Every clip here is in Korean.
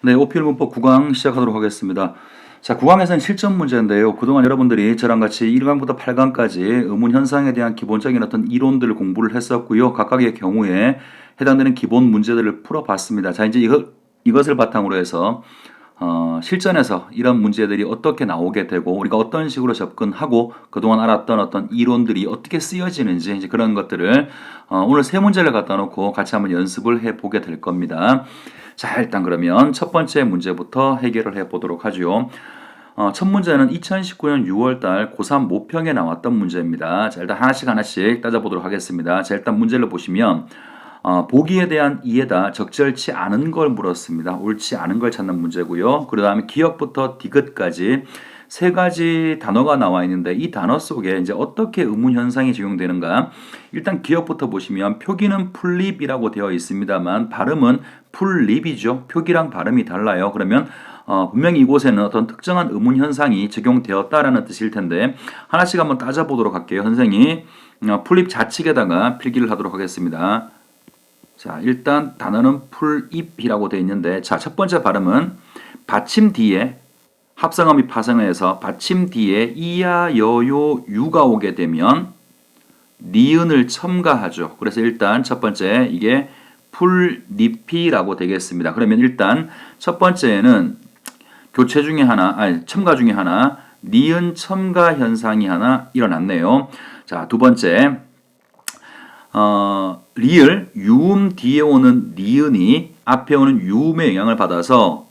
네, 오피일 문법 9강 시작하도록 하겠습니다. 자, 9강에서는 실전 문제인데요. 그동안 여러분들이 저랑 같이 1강부터 8강까지 의문 현상에 대한 기본적인 어떤 이론들을 공부를 했었고요. 각각의 경우에 해당되는 기본 문제들을 풀어봤습니다. 자, 이제 이것, 이것을 바탕으로 해서 어, 실전에서 이런 문제들이 어떻게 나오게 되고 우리가 어떤 식으로 접근하고 그동안 알았던 어떤 이론들이 어떻게 쓰여지는지 이제 그런 것들을 어, 오늘 세 문제를 갖다 놓고 같이 한번 연습을 해 보게 될 겁니다. 자, 일단 그러면 첫 번째 문제부터 해결을 해 보도록 하죠. 어, 첫 문제는 2019년 6월달 고3 모평에 나왔던 문제입니다. 자, 일단 하나씩 하나씩 따져보도록 하겠습니다. 자, 일단 문제를 보시면 어, 보기에 대한 이해다 적절치 않은 걸 물었습니다. 옳지 않은 걸 찾는 문제고요. 그 다음에 기억부터 디귿까지 세 가지 단어가 나와 있는데 이 단어 속에 이제 어떻게 의문 현상이 적용되는가? 일단 기억부터 보시면 표기는 풀립이라고 되어 있습니다만 발음은 풀립이죠. 표기랑 발음이 달라요. 그러면 어, 분명히 이곳에는 어떤 특정한 의문 현상이 적용되었다라는 뜻일 텐데 하나씩 한번 따져보도록 할게요. 선생이 어, 풀립 좌측에다가 필기를 하도록 하겠습니다. 자, 일단 단어는 풀입이라고 되어 있는데 자, 첫 번째 발음은 받침 뒤에 합성어미 파생어에서 받침 뒤에 이야 여요 유가 오게 되면 니은을 첨가하죠. 그래서 일단 첫 번째 이게 풀잎이라고 되겠습니다. 그러면 일단 첫 번째는 교체 중에 하나, 아니 첨가 중에 하나 니은 첨가 현상이 하나 일어났네요. 자, 두 번째 어, 리을 유음 뒤에 오는 니은이 앞에 오는 유음의 영향을 받아서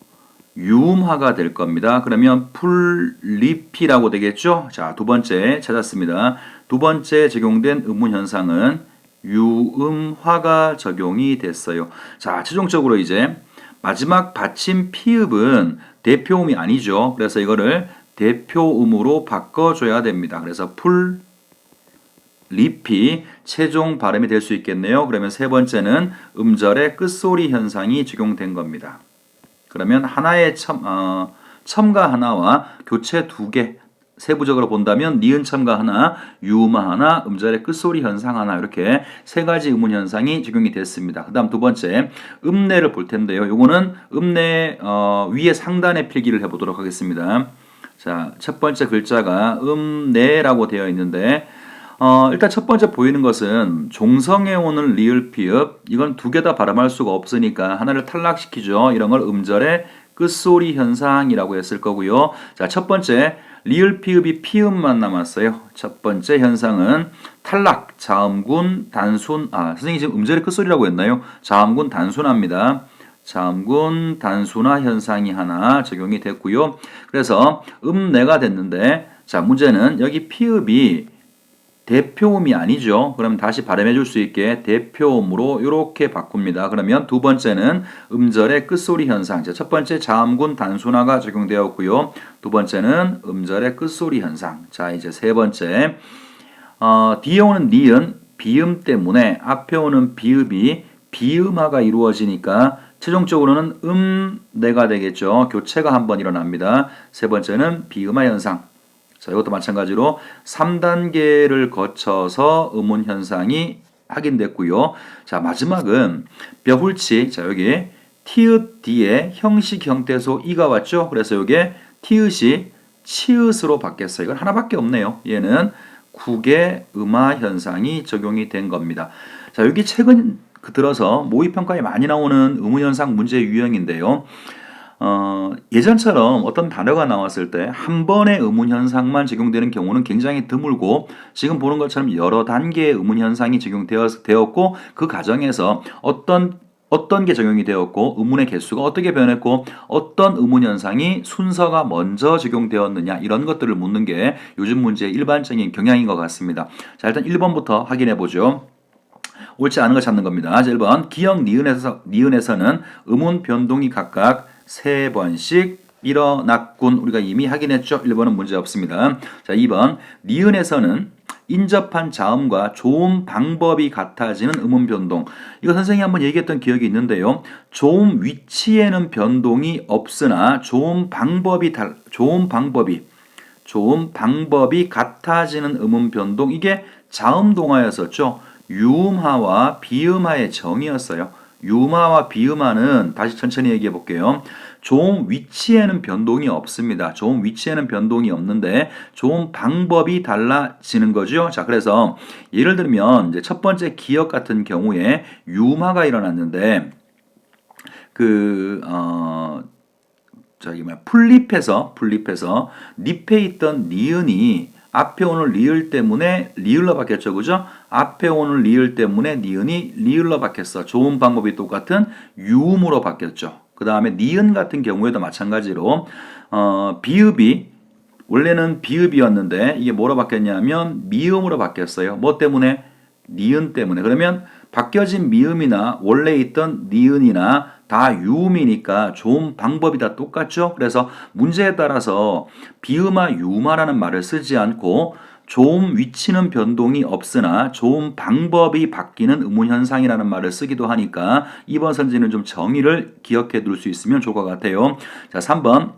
유음화가 될 겁니다. 그러면 풀리피라고 되겠죠? 자, 두 번째 찾았습니다. 두 번째 적용된 의문 현상은 유음화가 적용이 됐어요. 자, 최종적으로 이제 마지막 받침 피읍은 대표음이 아니죠. 그래서 이거를 대표음으로 바꿔줘야 됩니다. 그래서 풀 리피 최종 발음이 될 수 있겠네요. 그러면 세 번째는 음절의 끝소리 현상이 적용된 겁니다. 그러면 하나의 첨, 어, 첨가 하나와 교체 두 개, 세부적으로 본다면 니은 첨가 하나, 유음화 하나, 음절의 끝소리 현상 하나 이렇게 세 가지 의문 현상이 적용이 됐습니다. 그다음 두 번째 음내를 볼 텐데요. 요거는 음내 어, 위에 상단에 필기를 해보도록 하겠습니다. 자, 첫 번째 글자가 음내라고 되어 있는데 어, 일단 첫 번째 보이는 것은 종성에 오는 리을 피읍 이건 두 개 다 발음할 수가 없으니까 하나를 탈락시키죠. 이런 걸 음절의 끝소리 현상이라고 했을 거고요. 자, 첫 번째 리을 피읍이 피읍만 남았어요. 첫 번째 현상은 탈락, 자음군, 단순, 아, 선생님 지금 음절의 끝소리라고 했나요? 자음군 단순합니다. 자음군 단순화 현상이 하나 적용이 됐고요. 그래서 음내가 됐는데, 자, 문제는 여기 피읍이 대표음이 아니죠. 그럼 다시 발음해 줄 수 있게 대표음으로 이렇게 바꿉니다. 그러면 두 번째는 음절의 끝소리 현상. 첫 번째 자음군 단순화가 적용되었고요. 두 번째는 음절의 끝소리 현상. 자, 이제 세 번째. 어, 뒤에 오는 니은 비음 때문에 앞에 오는 비읍이 비음화가 이루어지니까 최종적으로는 음내가 되겠죠. 교체가 한 번 일어납니다. 세 번째는 비음화 현상. 자, 이것도 마찬가지로 3단계를 거쳐서 음운 현상이 확인됐고요. 자, 마지막은 벼훌치. 자, 여기 티읕 뒤에 형식 형태소 이가 왔죠. 그래서 여기에 티읕이 치읕으로 바뀌었어요. 이건 하나밖에 없네요. 얘는 국의 음화 현상이 적용이 된 겁니다. 자, 여기 최근 그 들어서 모의 평가에 많이 나오는 의문 현상 문제 유형인데요. 어, 예전처럼 어떤 단어가 나왔을 때 한 번의 의문 현상만 적용되는 경우는 굉장히 드물고 지금 보는 것처럼 여러 단계의 의문 현상이 적용되었고 그 과정에서 어떤 어떤 게 적용이 되었고 의문의 개수가 어떻게 변했고 어떤 의문 현상이 순서가 먼저 적용되었느냐 이런 것들을 묻는 게 요즘 문제의 일반적인 경향인 것 같습니다. 자 일단 1번부터 확인해 보죠. 옳지 않은 걸 찾는 겁니다. 1번 기역 니은에서 니은에서는 의문 변동이 각각 세 번씩 일어났군. 우리가 이미 확인했죠. 1번은 문제 없습니다. 자, 2번 니은에서는 인접한 자음과 조음 방법이 같아지는 음운 변동. 이거 선생님이 한번 얘기했던 기억이 있는데요. 조음 위치에는 변동이 없으나 조음 방법이 달 조음 방법이 조음 방법이 같아지는 음운 변동. 이게 자음 동화였었죠. 유음하와 비음하의 정이었어요. 유마와 비음화는 다시 천천히 얘기해 볼게요. 좋은 위치에는 변동이 없습니다. 좋은 위치에는 변동이 없는데 좋은 방법이 달라지는 거죠. 자, 그래서 예를 들면 이제 첫 번째 기억 같은 경우에 유마가 일어났는데 그 어. 저기 뭐야 풀립해서 풀립해서 잎에 있던 니은이 앞에 오는 리을 때문에 리을로 바뀌었죠. 그죠? 앞에 오는 리을 때문에 니은이 리을로 바뀌었어. 좋은 방법이 똑같은 유음으로 바뀌었죠. 그 다음에 니은 같은 경우에도 마찬가지로 어, 비읍이 원래는 비읍이었는데 이게 뭐로 바뀌었냐면 미음으로 바뀌었어요. 뭐 때문에? 니은 때문에. 그러면 바뀌어진 미음이나 원래 있던 니은이나 다 유음이니까 좋은 방법이 다 똑같죠. 그래서 문제에 따라서 비음아 유마라는 말을 쓰지 않고 좋은 위치는 변동이 없으나 좋은 방법이 바뀌는 의문 현상이라는 말을 쓰기도 하니까 이번 선지는 좀 정의를 기억해 둘 수 있으면 좋을 것 같아요. 자, 3번.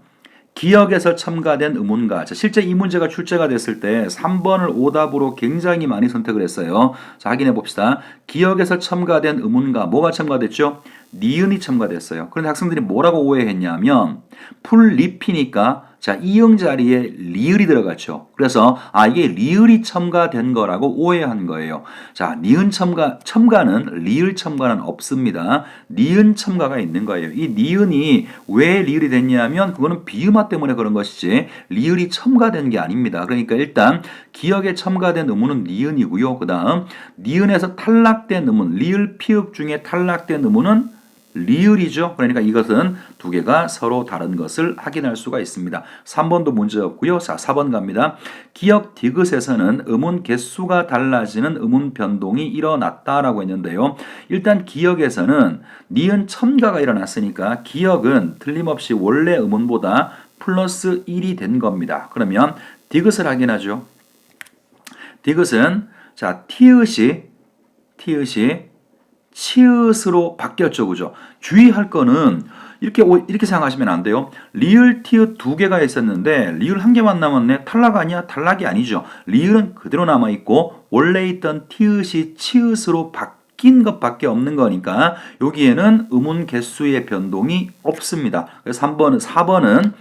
기억에서 첨가된 의문가. 자, 실제 이 문제가 출제가 됐을 때 3번을 오답으로 굉장히 많이 선택을 했어요. 자, 확인해 봅시다. 기억에서 첨가된 의문가. 뭐가 첨가됐죠? 니은이 첨가됐어요. 그런데 학생들이 뭐라고 오해했냐면 풀립이니까 자 이응 자리에 리을이 들어갔죠. 그래서 아 이게 리을이 첨가된 거라고 오해한 거예요. 자 니은 첨가 첨가는 리을 첨가는 없습니다. 니은 첨가가 있는 거예요. 이 니은이 왜 리을이 됐냐면 그거는 비음화 때문에 그런 것이지 리을이 첨가된 게 아닙니다. 그러니까 일단 기억에 첨가된 의문은 니은이고요. 그다음 니은에서 탈락된 의문 리을 피읍 중에 탈락된 의문은 리을이죠. 그러니까 이것은 두 개가 서로 다른 것을 확인할 수가 있습니다. 3번도 문제 없고요. 자, 4번 갑니다. 기억 디귿에서는 음운 개수가 달라지는 음운 변동이 일어났다라고 했는데요. 일단 기억에서는 니은 첨가가 일어났으니까 기억은 틀림없이 원래 음운보다 플러스 1이 된 겁니다. 그러면 디귿을 확인하죠. 디귿은 자, 티읕이 티읕이 치읓으로 바뀌었죠. 그죠? 주의할 거는 이렇게 이렇게 생각하시면 안 돼요. 리을 티읕 두 개가 있었는데 리을 한 개만 남았네. 탈락 아니야? 탈락이 아니죠. 리을은 그대로 남아 있고 원래 있던 티읕이 치읓으로 바뀐 것밖에 없는 거니까 여기에는 음운 개수의 변동이 없습니다. 그래서 3번 4번은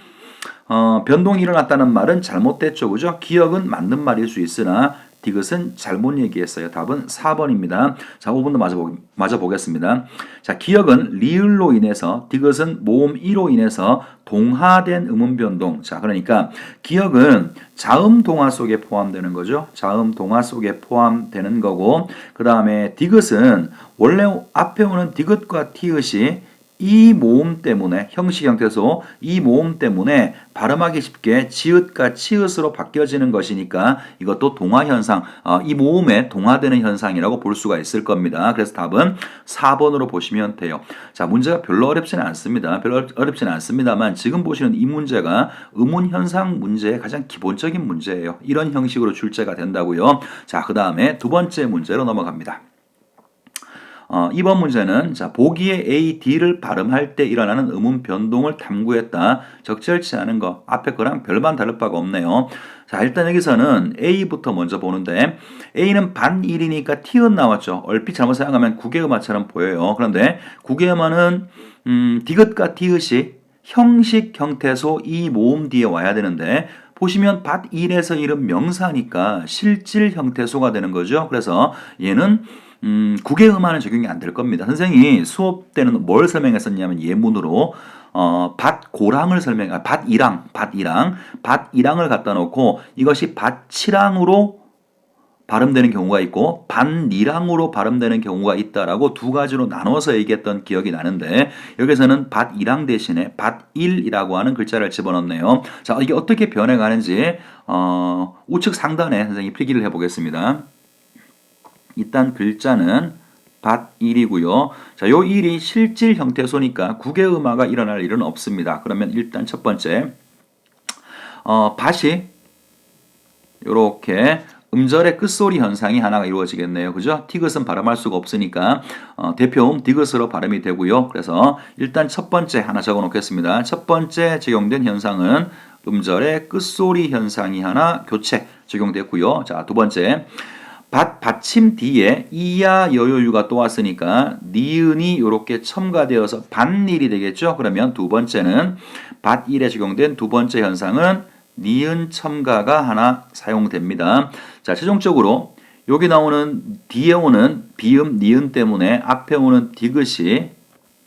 어, 변동이 일어났다는 말은 잘못됐죠. 그죠? 기억은 맞는 말일 수 있으나 디귿은 잘못 얘기했어요. 답은 4번입니다. 자, 5번도 맞아, 보, 맞아 보겠습니다. 자, 기억은 리을로 인해서, 디귿은 모음 2로 인해서 동화된 음운 변동. 자, 그러니까 기억은 자음 동화 속에 포함되는 거죠. 자음 동화 속에 포함되는 거고, 그 다음에 디귿은 원래 앞에 오는 디귿과 티읕이 이 모음 때문에 형식 형태소 이 모음 때문에 발음하기 쉽게 지읒과 치읒으로 바뀌어지는 것이니까 이것도 동화 현상 어, 이 모음에 동화되는 현상이라고 볼 수가 있을 겁니다. 그래서 답은 4번으로 보시면 돼요. 자 문제가 별로 어렵지는 않습니다. 별로 어렵지는 않습니다만 지금 보시는 이 문제가 의문 현상 문제의 가장 기본적인 문제예요. 이런 형식으로 출제가 된다고요. 자 그 다음에 두 번째 문제로 넘어갑니다. 어, 이번 문제는 자, 보기에 A, D를 발음할 때 일어나는 음운 변동을 탐구했다. 적절치 않은 거. 앞에 거랑 별반 다를 바가 없네요. 자, 일단 여기서는 A부터 먼저 보는데 A는 반일이니까 T은 나왔죠. 얼핏 잘못 생각하면 국외음화처럼 보여요. 그런데 국외음화는 음, 디귿과 디귿이 형식 형태소 이 모음 뒤에 와야 되는데 보시면 밭 1에서 1은 명사니까 실질 형태소가 되는 거죠. 그래서 얘는 음, 국외음화는 적용이 안 될 겁니다. 선생이 수업 때는 뭘 설명했었냐면 예문으로 어, 밭고랑을 설명, 아, 밭이랑, 밭이랑, 밭이랑을 갖다 놓고 이것이 밭치랑으로 발음되는 경우가 있고 반니랑으로 발음되는 경우가 있다라고 두 가지로 나눠서 얘기했던 기억이 나는데 여기서는 밭이랑 대신에 밭일이라고 하는 글자를 집어넣네요. 자 이게 어떻게 변해가는지 어, 우측 상단에 선생님 필기를 해보겠습니다. 일단 글자는 밭일이고요. 자, 요 일이 실질 형태소니까 국외음화가 일어날 일은 없습니다. 그러면 일단 첫 번째 어, 밭이 이렇게 음절의 끝소리 현상이 하나가 이루어지겠네요. 그죠? 티귿은 발음할 수가 없으니까 어, 대표음 디귿으로 발음이 되고요. 그래서 일단 첫 번째 하나 적어 놓겠습니다. 첫 번째 적용된 현상은 음절의 끝소리 현상이 하나 교체 적용됐고요. 자, 두 번째 받 받침 뒤에 이야 여요유가 또 왔으니까 니은이 이렇게 첨가되어서 반일이 되겠죠. 그러면 두 번째는 받일에 적용된 두 번째 현상은 니은 첨가가 하나 사용됩니다. 자, 최종적으로 여기 나오는 뒤에 오는 비음 니은 때문에 앞에 오는 디귿이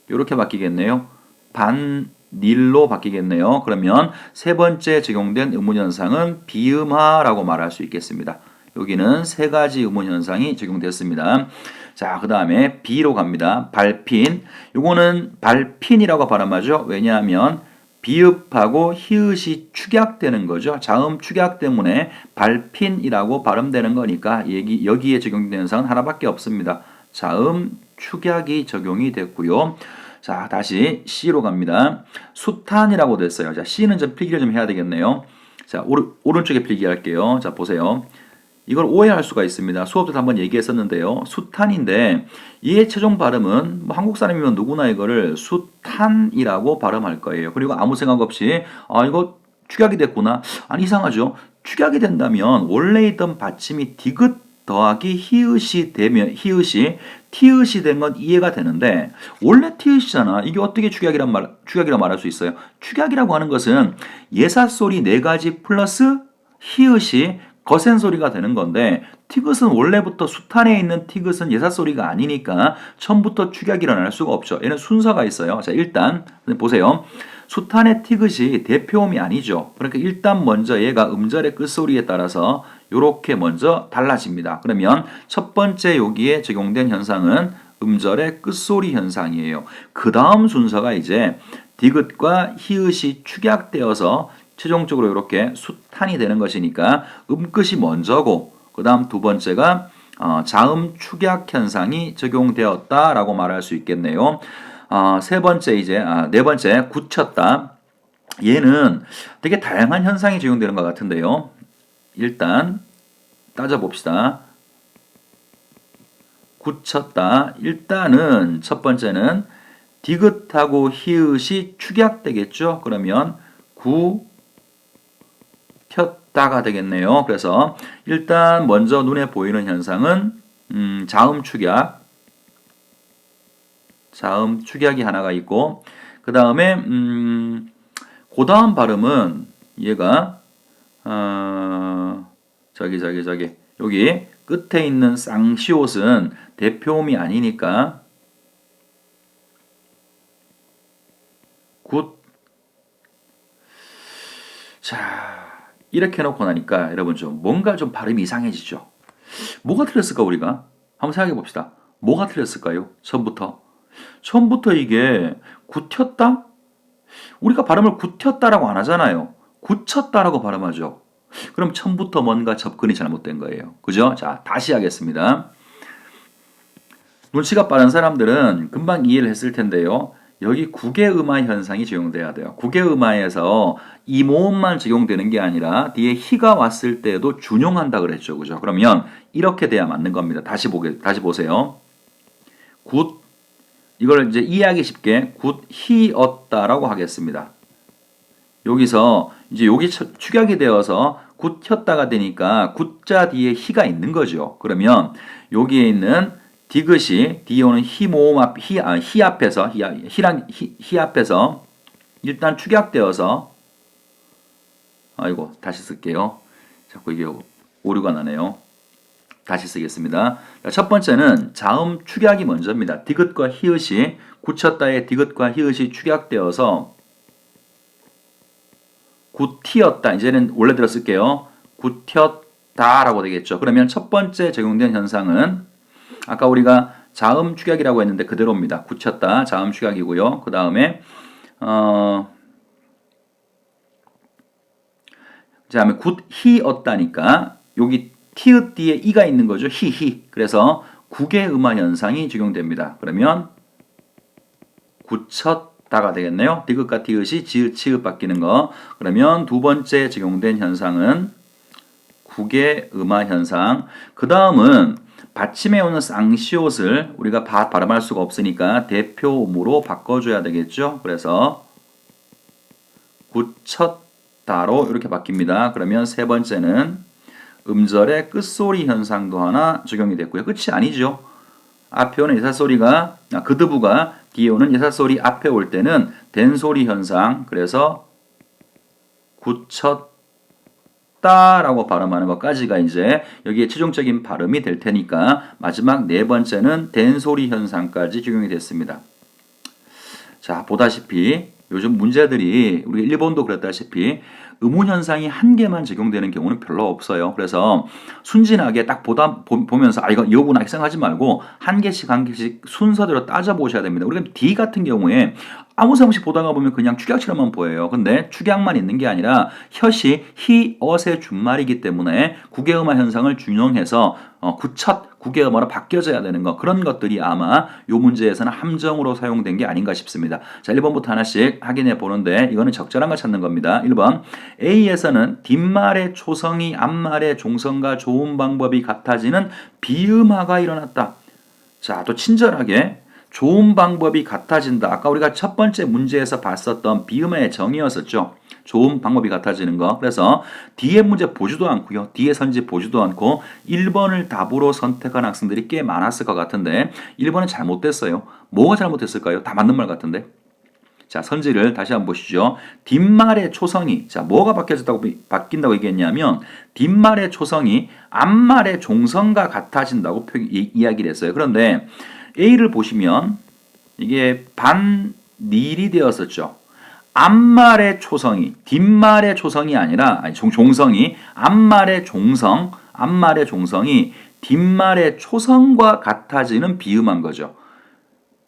이렇게 바뀌겠네요. 반 닐로 바뀌겠네요. 그러면 세 번째 적용된 의문 현상은 비음하라고 말할 수 있겠습니다. 여기는 세 가지 의문 현상이 적용됐습니다. 자, 그 다음에 B로 갑니다. 발핀. 요거는 발핀이라고 발음하죠. 왜냐하면 비읍하고 히읗이 축약되는 거죠. 자음 축약 때문에 발핀이라고 발음되는 거니까 여기, 여기에 적용되는 현상은 하나밖에 없습니다. 자음 축약이 적용이 됐고요. 자, 다시 C로 갑니다. 수탄이라고 됐어요. 자, C는 좀 필기를 좀 해야 되겠네요. 자, 오른, 오른쪽에 필기할게요. 자, 보세요. 이걸 오해할 수가 있습니다. 수업 때도 한번 얘기했었는데요. 수탄인데 이의 최종 발음은 뭐 한국 사람이면 누구나 이거를 수탄이라고 발음할 거예요. 그리고 아무 생각 없이 아 이거 축약이 됐구나. 아니 이상하죠. 축약이 된다면 원래 있던 받침이 디귿 더하기 히읗이 되면 히읗이 티읕이 된 건 이해가 되는데 원래 티읕이잖아. 이게 어떻게 축약이란 말 축약이라 말할 수 있어요? 축약이라고 하는 것은 예사 소리 네 가지 플러스 히읗이 거센 소리가 되는 건데 티귿은 원래부터 수탄에 있는 티귿은 예사 소리가 아니니까 처음부터 축약이 일어날 수가 없죠. 얘는 순서가 있어요. 자 일단 보세요. 수탄의 티귿이 대표음이 아니죠. 그러니까 일단 먼저 얘가 음절의 끝소리에 따라서 이렇게 먼저 달라집니다. 그러면 첫 번째 여기에 적용된 현상은 음절의 끝소리 현상이에요. 그 다음 순서가 이제 디귿과 히읗이 축약되어서 최종적으로 이렇게 수탄이 되는 것이니까 음끝이 먼저고 그 다음 두 번째가 어, 자음 축약 현상이 적용되었다라고 말할 수 있겠네요. 어, 세 번째 이제 아, 네 번째 굳혔다. 얘는 되게 다양한 현상이 적용되는 것 같은데요. 일단 따져봅시다. 굳혔다. 일단은 첫 번째는 디귿하고 히읗이 축약되겠죠. 그러면 구 폈다가 되겠네요. 그래서 일단 먼저 눈에 보이는 현상은 음, 자음 축약, 자음 축약이 하나가 있고 그 다음에 음, 그 다음 발음은 얘가 어, 저기 저기 저기 여기 끝에 있는 쌍시옷은 대표음이 아니니까 굿. 자, 이렇게 해놓고 나니까 여러분 좀 뭔가 좀 발음이 이상해지죠. 뭐가 틀렸을까 우리가? 한번 생각해 봅시다. 뭐가 틀렸을까요? 처음부터. 처음부터 이게 굳혔다? 우리가 발음을 굳혔다라고 안 하잖아요. 굳혔다라고 발음하죠. 그럼 처음부터 뭔가 접근이 잘못된 거예요. 그죠? 자, 다시 하겠습니다. 눈치가 빠른 사람들은 금방 이해를 했을 텐데요. 여기 국외음화 현상이 적용돼야 돼요. 국외음화에서 이 모음만 적용되는 게 아니라 뒤에 희가 왔을 때도 준용한다 그랬죠. 그죠? 그러면 이렇게 돼야 맞는 겁니다. 다시 보게 다시 보세요. 굿 이걸 이제 이해하기 쉽게 굿 희었다라고 하겠습니다. 여기서 이제 여기 축약이 되어서 굳혔다가 되니까 굿자 뒤에 희가 있는 거죠. 그러면 여기에 있는 디귿이 뒤에 오는 히 모음 앞, 히, 아, 히 앞에서, 히, 히랑, 히, 히 앞에서 일단 축약되어서 아이고, 다시 쓸게요. 자꾸 이게 오류가 나네요. 다시 쓰겠습니다. 첫 번째는 자음 축약이 먼저입니다. 디귿과 히읗이 굳혔다의 디귿과 히읗이 축약되어서 굳히었다. 이제는 원래대로 쓸게요. 굳혔다라고 되겠죠. 그러면 첫 번째 적용된 현상은 아까 우리가 자음 축약이라고 했는데 그대로입니다. 굳혔다. 자음 축약이고요. 그 다음에 어, 다음에 굳히었다니까 여기 티읕 뒤에 이가 있는 거죠. 히히. 그래서 국의 음화 현상이 적용됩니다. 그러면 굳혔다가 되겠네요. 디귿과 티읕이 지읒, 치읒 바뀌는 거. 그러면 두 번째 적용된 현상은 국의 음화 현상. 그 다음은 받침에 오는 쌍시옷을 우리가 바, 발음할 수가 없으니까 대표음으로 바꿔줘야 되겠죠. 그래서 굳혔다로 이렇게 바뀝니다. 그러면 세 번째는 음절의 끝소리 현상도 하나 적용이 됐고요. 끝이 아니죠. 앞에 오는 예사소리가 아, 그드부가 뒤에 오는 예사소리 앞에 올 때는 된소리 현상 그래서 굳혔 다라고 발음하는 것까지가 이제 여기에 최종적인 발음이 될 테니까 마지막 네 번째는 된소리 현상까지 적용이 됐습니다. 자 보다시피 요즘 문제들이 우리 일본도 그랬다시피 의문 현상이 한 개만 적용되는 경우는 별로 없어요. 그래서 순진하게 딱 보다 보- 보면서 아 이거 이렇게 생각하지 말고 한 개씩 한 개씩 순서대로 따져 보셔야 됩니다. 우리가 D 같은 경우에 아무 생각 없이 보다가 보면 그냥 축약처럼만 보여요. 근데 축약만 있는 게 아니라 혀시 히 어의 준말이기 때문에 국외음화 현상을 준용해서 어, 구첫 국외음화로 바뀌어져야 되는 거 그런 것들이 아마 요 문제에서는 함정으로 사용된 게 아닌가 싶습니다. 자, 1번부터 하나씩 확인해 보는데 이거는 적절한 걸 찾는 겁니다. 1번 A에서는 뒷말의 초성이 앞말의 종성과 좋은 방법이 같아지는 비음화가 일어났다. 자, 또 친절하게 좋은 방법이 같아진다. 아까 우리가 첫 번째 문제에서 봤었던 비음의 정의였었죠. 좋은 방법이 같아지는 거. 그래서 뒤에 문제 보지도 않고요. 뒤에 선지 보지도 않고 1번을 답으로 선택한 학생들이 꽤 많았을 것 같은데 1번은 잘못됐어요. 뭐가 잘못됐을까요? 다 맞는 말 같은데. 자, 선지를 다시 한번 보시죠. 뒷말의 초성이 자, 뭐가 바뀌어졌다고 바뀐다고 얘기했냐면 뒷말의 초성이 앞말의 종성과 같아진다고 표, 이, 이야기를 했어요. 그런데 A를 보시면 이게 반닐이 되었었죠. 앞말의 초성이 뒷말의 초성이 아니라 아니, 종, 종성이 앞말의 종성 앞말의 종성이 뒷말의 초성과 같아지는 비음한 거죠.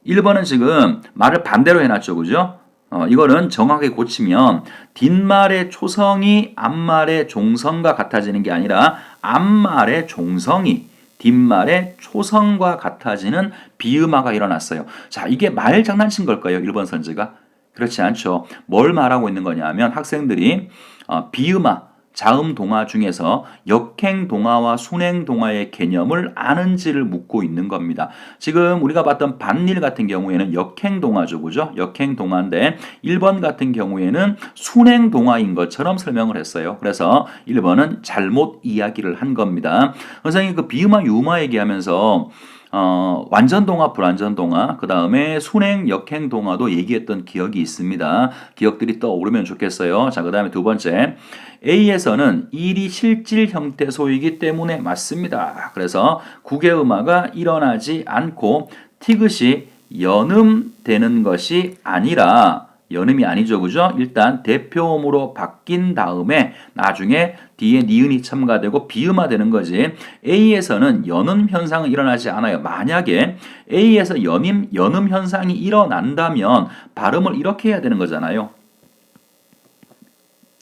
1번은 지금 말을 반대로 해놨죠. 그죠? 어, 이거는 정확하게 고치면 뒷말의 초성이 앞말의 종성과 같아지는 게 아니라 앞말의 종성이 뒷말의 초성과 같아지는 비음화가 일어났어요. 자, 이게 말 장난친 걸까요? 1번 선지가? 그렇지 않죠. 뭘 말하고 있는 거냐면 학생들이 어, 비음화, 자음 동화 중에서 역행 동화와 순행 동화의 개념을 아는지를 묻고 있는 겁니다. 지금 우리가 봤던 반일 같은 경우에는 역행 동화죠. 그죠? 역행 동화인데 1번 같은 경우에는 순행 동화인 것처럼 설명을 했어요. 그래서 1번은 잘못 이야기를 한 겁니다. 선생님 그 비음화 유음화 얘기하면서 어, 완전 동화, 불완전 동화, 그 다음에 순행, 역행 동화도 얘기했던 기억이 있습니다. 기억들이 떠오르면 좋겠어요. 자, 그 다음에 두 번째. A에서는 일이 실질 형태 소이기 때문에 맞습니다. 그래서 국외음화가 일어나지 않고 티귿이 연음되는 것이 아니라 연음이 아니죠, 그죠? 일단 대표음으로 바뀐 다음에 나중에 뒤에 니은이 첨가되고 비음화 되는 거지. A에서는 연음 현상은 일어나지 않아요. 만약에 A에서 연임 연음 현상이 일어난다면 발음을 이렇게 해야 되는 거잖아요.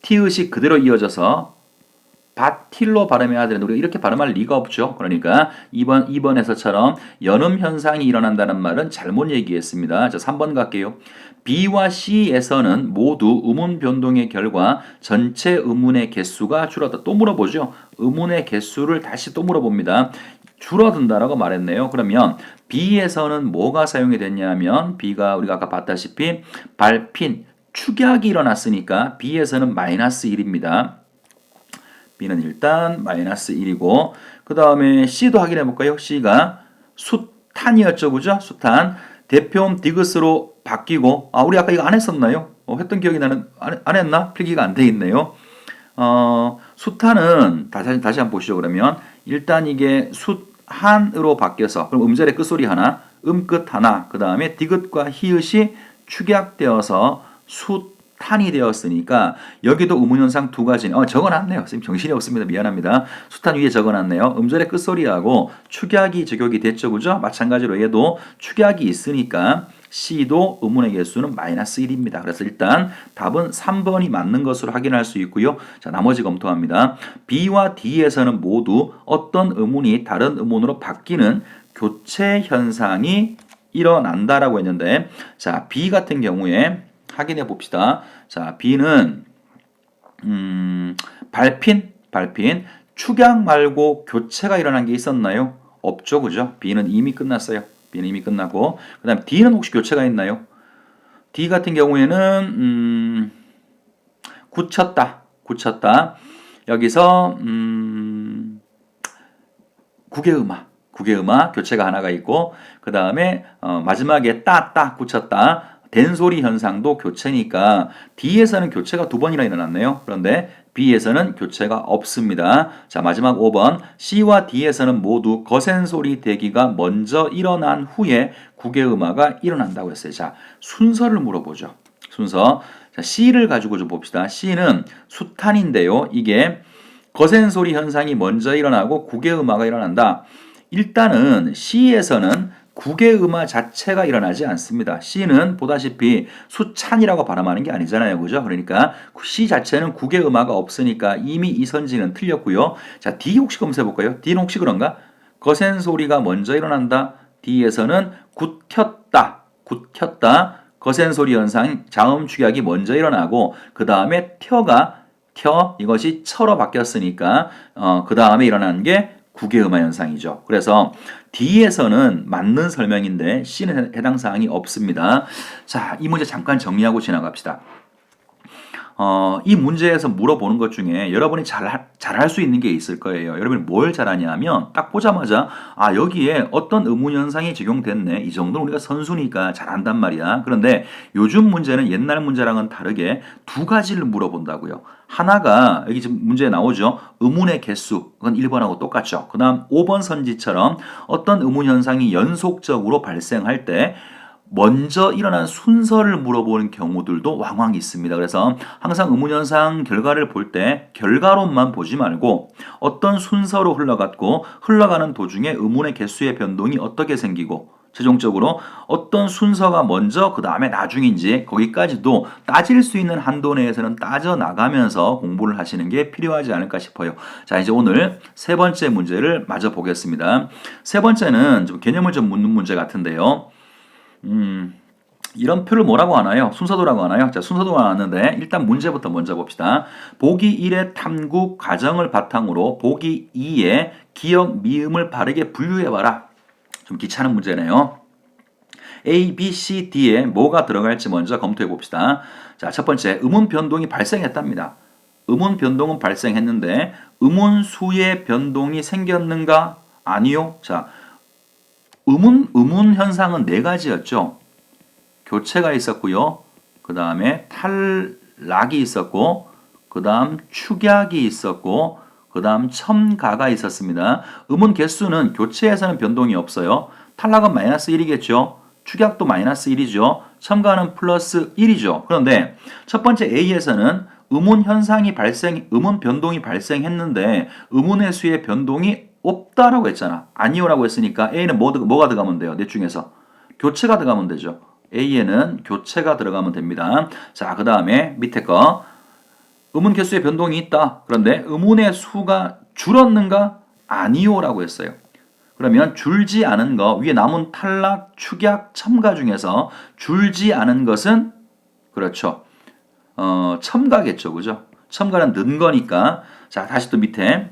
티읕이 그대로 이어져서 바틸로 발음해야 되는데 우리가 이렇게 발음할 리가 없죠. 그러니까 2번 2번에서처럼 연음 현상이 일어난다는 말은 잘못 얘기했습니다. 자, 3번 갈게요. B와 C에서는 모두 음운 변동의 결과 전체 음운의 개수가 줄었다. 또 물어보죠. 음운의 개수를 다시 또 물어봅니다. 줄어든다라고 말했네요. 그러면 B에서는 뭐가 사용이 됐냐면 B가 우리가 아까 봤다시피 발핀 축약이 일어났으니까 B에서는 마이너스 1입니다. B는 일단 마이너스 1이고 그 다음에 C도 확인해 볼까요? C가 숫탄이었죠. 그죠? 숫탄. 대표음 디귿으로 바뀌고 아 우리 아까 이거 안 했었나요? 어, 했던 기억이 나는 안, 안 했나? 필기가 안 돼 있네요. 어, 숫탄은 다시 다시 한번 보시죠. 그러면 일단 이게 숫한으로 바뀌어서 그럼 음절의 끝소리 하나, 음끝 하나, 그 다음에 디귿과 히읗이 축약되어서 숫탄이 되었으니까 여기도 의문현상 두 가지 어 적어놨네요. 선생님 정신이 없습니다. 미안합니다. 숫탄 위에 적어놨네요. 음절의 끝소리하고 축약이 적용이 됐죠. 그죠? 마찬가지로 얘도 축약이 있으니까 C도 의문의 개수는 마이너스 1입니다. 그래서 일단 답은 3번이 맞는 것으로 확인할 수 있고요. 자, 나머지 검토합니다. B와 D에서는 모두 어떤 의문이 다른 의문으로 바뀌는 교체 현상이 일어난다라고 했는데 자, B 같은 경우에 확인해 봅시다. 자, B는 음, 발핀, 발핀, 축약 말고 교체가 일어난 게 있었나요? 없죠, 그죠? B는 이미 끝났어요. B는 이미 끝나고, 그 다음 D는 혹시 교체가 있나요? D 같은 경우에는 음, 굳혔다, 굳혔다. 여기서 음, 국외음악, 국외음악 교체가 하나가 있고 그 다음에 어, 마지막에 따따 붙였다 된소리 현상도 교체니까 D에서는 교체가 두 번이나 일어났네요. 그런데 B에서는 교체가 없습니다. 자 마지막 5번 C와 D에서는 모두 거센 소리 대기가 먼저 일어난 후에 국외음화가 일어난다고 했어요. 자 순서를 물어보죠. 순서 자, C를 가지고 좀 봅시다. C는 수탄인데요. 이게 거센 소리 현상이 먼저 일어나고 국외음화가 일어난다. 일단은 C에서는 국외음화 자체가 일어나지 않습니다. C는 보다시피 수찬이라고 발음하는 게 아니잖아요. 그죠? 그러니까 C 자체는 국외음화가 없으니까 이미 이 선지는 틀렸고요. 자, D 혹시 검사해 볼까요? D는 혹시 그런가? 거센 소리가 먼저 일어난다. D에서는 굳혔다. 굳혔다. 거센 소리 현상 자음 축약이 먼저 일어나고 그 다음에 텨가 켜 이것이 처로 바뀌었으니까 어, 그 다음에 일어난 게 국외음화 현상이죠. 그래서 D에서는 맞는 설명인데 C는 해당 사항이 없습니다. 자, 이 문제 잠깐 정리하고 지나갑시다. 어, 이 문제에서 물어보는 것 중에 여러분이 잘, 잘할 수 있는 게 있을 거예요. 여러분이 뭘 잘하냐면 딱 보자마자 아, 여기에 어떤 의문 현상이 적용됐네. 이 정도는 우리가 선수니까 잘한단 말이야. 그런데 요즘 문제는 옛날 문제랑은 다르게 두 가지를 물어본다고요. 하나가 여기 지금 문제에 나오죠. 의문의 개수. 그건 1번하고 똑같죠. 그 다음 5번 선지처럼 어떤 의문 현상이 연속적으로 발생할 때 먼저 일어난 순서를 물어보는 경우들도 왕왕 있습니다. 그래서 항상 의문현상 결과를 볼 때 결과론만 보지 말고 어떤 순서로 흘러갔고 흘러가는 도중에 의문의 개수의 변동이 어떻게 생기고 최종적으로 어떤 순서가 먼저 그 다음에 나중인지 거기까지도 따질 수 있는 한도 내에서는 따져 나가면서 공부를 하시는 게 필요하지 않을까 싶어요. 자 이제 오늘 세 번째 문제를 마저 보겠습니다. 세 번째는 좀 개념을 좀 묻는 문제 같은데요. 음, 이런 표를 뭐라고 하나요? 순서도라고 하나요? 자, 순서도가 나왔는데 일단 문제부터 먼저 봅시다. 보기 1의 탐구 과정을 바탕으로 보기 2의 기억 미음을 바르게 분류해봐라. 좀 귀찮은 문제네요. A, B, C, D에 뭐가 들어갈지 먼저 검토해 봅시다. 자, 첫 번째, 의문 변동이 발생했답니다. 의문 변동은 발생했는데 의문 수의 변동이 생겼는가? 아니요. 자, 의문 의문 현상은 네 가지였죠. 교체가 있었고요. 그 다음에 탈락이 있었고, 그 다음 축약이 있었고, 그 다음 첨가가 있었습니다. 의문 개수는 교체에서는 변동이 없어요. 탈락은 마이너스 1이겠죠. 축약도 마이너스 1이죠. 첨가는 플러스 1이죠. 그런데 첫 번째 A에서는 의문 현상이 발생, 의문 변동이 발생했는데 의문의 수의 변동이 없다라고 했잖아. 아니오라고 했으니까 A는 뭐, 뭐가 들어가면 돼요? 넷 중에서. 교체가 들어가면 되죠. A에는 교체가 들어가면 됩니다. 자, 그 다음에 밑에 거. 의문 개수의 변동이 있다. 그런데 의문의 수가 줄었는가? 아니오라고 했어요. 그러면 줄지 않은 거, 위에 남은 탈락, 축약, 첨가 중에서 줄지 않은 것은 그렇죠. 어, 첨가겠죠. 그죠? 첨가는 는 거니까. 자, 다시 또 밑에.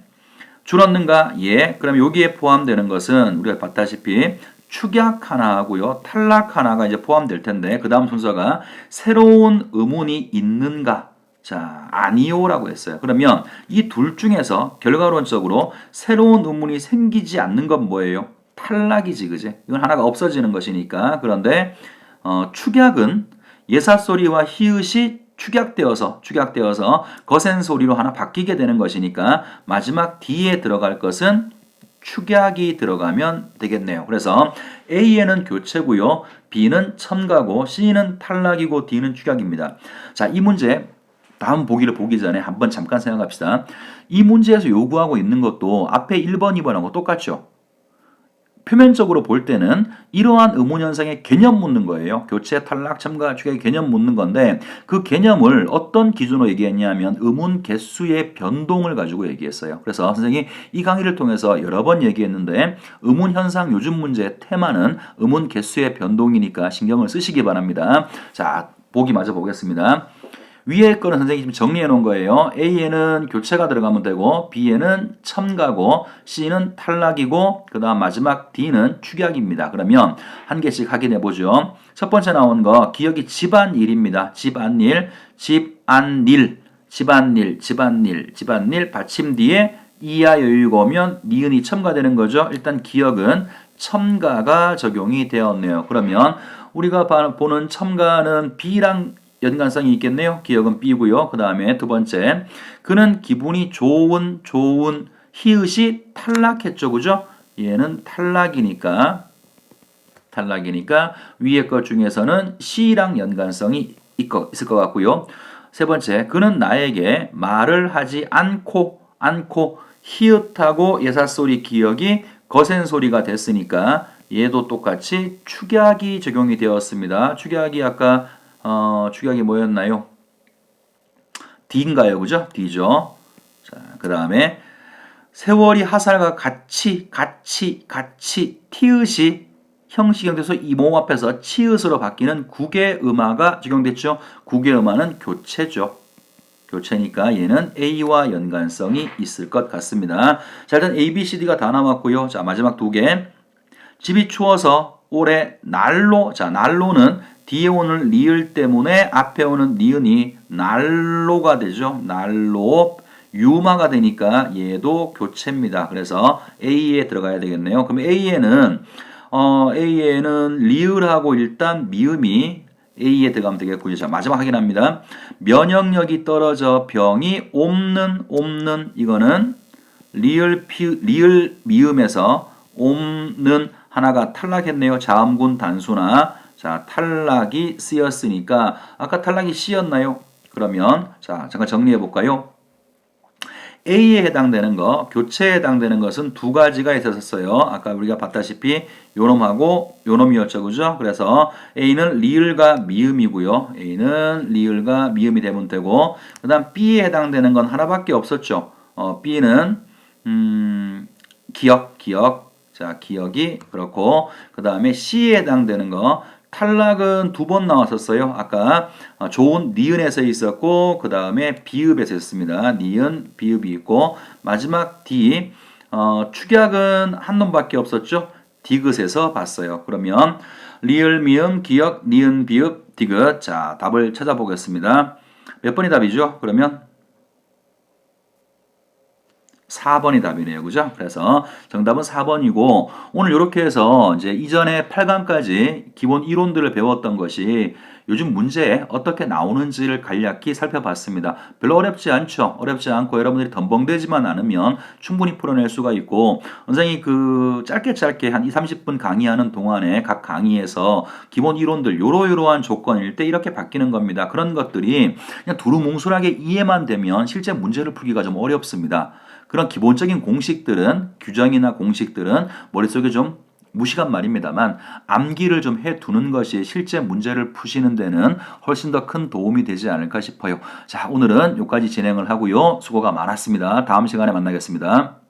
줄었는가? 예. 그럼 여기에 포함되는 것은 우리가 봤다시피 축약 하나 하고요. 탈락 하나가 이제 포함될 텐데 그 다음 순서가 새로운 의문이 있는가? 자, 아니요라고 했어요. 그러면 이 둘 중에서 결과론적으로 새로운 의문이 생기지 않는 건 뭐예요? 탈락이지, 그지? 이건 하나가 없어지는 것이니까. 그런데 어, 축약은 예사 소리와 히읗이 축약되어서 축약되어서 거센 소리로 하나 바뀌게 되는 것이니까 마지막 D에 들어갈 것은 축약이 들어가면 되겠네요. 그래서 A에는 교체고요. B는 첨가고 C는 탈락이고 D는 축약입니다. 자, 이 문제 다음 보기를 보기 전에 한번 잠깐 생각합시다. 이 문제에서 요구하고 있는 것도 앞에 1번, 2번하고 똑같죠. 표면적으로 볼 때는 이러한 의문 현상의 개념 묻는 거예요. 교체, 탈락, 첨가, 추격의 개념 묻는 건데 그 개념을 어떤 기준으로 얘기했냐면 의문 개수의 변동을 가지고 얘기했어요. 그래서 선생님이 이 강의를 통해서 여러 번 얘기했는데 의문 현상 요즘 문제의 테마는 의문 개수의 변동이니까 신경을 쓰시기 바랍니다. 자, 보기 마저 보겠습니다. 위에 거는 선생님이 지금 정리해 놓은 거예요. A에는 교체가 들어가면 되고 B에는 첨가고 C는 탈락이고 그 다음 마지막 D는 축약입니다. 그러면 한 개씩 확인해 보죠. 첫 번째 나온 거 기억이 집안일입니다. 집안일, 집안일, 집안일, 집안일, 집안일 받침 뒤에 이하 여유가 오면 니은이 첨가되는 거죠. 일단 기억은 첨가가 적용이 되었네요. 그러면 우리가 봐- 보는 첨가는 B랑 연관성이 있겠네요. 기억은 B고요. 그 다음에 두 번째, 그는 기분이 좋은 좋은 히읗이 탈락했죠, 그죠? 얘는 탈락이니까 탈락이니까 위에 것 중에서는 C랑 연관성이 있을 것 같고요. 세 번째, 그는 나에게 말을 하지 않고 않고 히읗하고 예사소리 기억이 거센 소리가 됐으니까 얘도 똑같이 축약이 적용이 되었습니다. 축약이 아까 어, 축약이 뭐였나요? D인가요, 그죠? D죠. 자, 그 다음에 세월이 하살과 같이 같이 같이 티읕이 형식형돼서 이모 앞에서 치읓으로 바뀌는 국의 음화가 적용됐죠. 국의 음화는 교체죠. 교체니까 얘는 A와 연관성이 있을 것 같습니다. 자, 일단 A, B, C, D가 다 남았고요. 자, 마지막 두 개. 집이 추워서 올해 난로, 자, 난로는 뒤에 오는 리을 때문에 앞에 오는 니은이 난로가 되죠. 난로. 유마가 되니까 얘도 교체입니다. 그래서 A에 들어가야 되겠네요. 그럼 A에는 어, A에는 리을하고 일단 미음이 A에 들어가면 되겠고요. 자, 마지막 확인합니다. 면역력이 떨어져 병이 옵는 옵는 이거는 리을 피 리을 미음에서 옵는 하나가 탈락했네요. 자음군 단수나 자, 탈락이 쓰였으니까 아까 탈락이 C였나요? 그러면 자, 잠깐 정리해 볼까요? A에 해당되는 거, 교체에 해당되는 것은 두 가지가 있었어요. 아까 우리가 봤다시피 요놈하고 요놈이었죠. 그죠? 그래서 A는 리을과 미음이고요. A는 리을과 미음이 되면 되고 그 다음 B에 해당되는 건 하나밖에 없었죠. 어, B는 음, 기억, 기억. 자, 기억이 그렇고 그 다음에 C에 해당되는 거 탈락은 두 번 나왔었어요. 아까 어, 좋은 니은에서 있었고 그 다음에 비읍에서 있습니다. 니은, 비읍이 있고 마지막 D 어, 축약은 한 놈밖에 없었죠. 디귿에서 봤어요. 그러면 리을, 미음, 기억, 니은, 비읍, 디귿. 자, 답을 찾아보겠습니다. 몇 번이 답이죠? 그러면 4번이 답이네요. 그죠? 그래서 정답은 4번이고 오늘 이렇게 해서 이제 이전에 8강까지 기본 이론들을 배웠던 것이 요즘 문제에 어떻게 나오는지를 간략히 살펴봤습니다. 별로 어렵지 않죠. 어렵지 않고 여러분들이 덤벙대지만 않으면 충분히 풀어낼 수가 있고 원장이 그 짧게 짧게 한 2, 30분 강의하는 동안에 각 강의에서 기본 이론들 요러요러한 조건일 때 이렇게 바뀌는 겁니다. 그런 것들이 그냥 두루뭉술하게 이해만 되면 실제 문제를 풀기가 좀 어렵습니다. 그런 기본적인 공식들은 규정이나 공식들은 머릿속에 좀 무식한 말입니다만 암기를 좀 해두는 것이 실제 문제를 푸시는 데는 훨씬 더 큰 도움이 되지 않을까 싶어요. 자, 오늘은 여기까지 진행을 하고요. 수고가 많았습니다. 다음 시간에 만나겠습니다.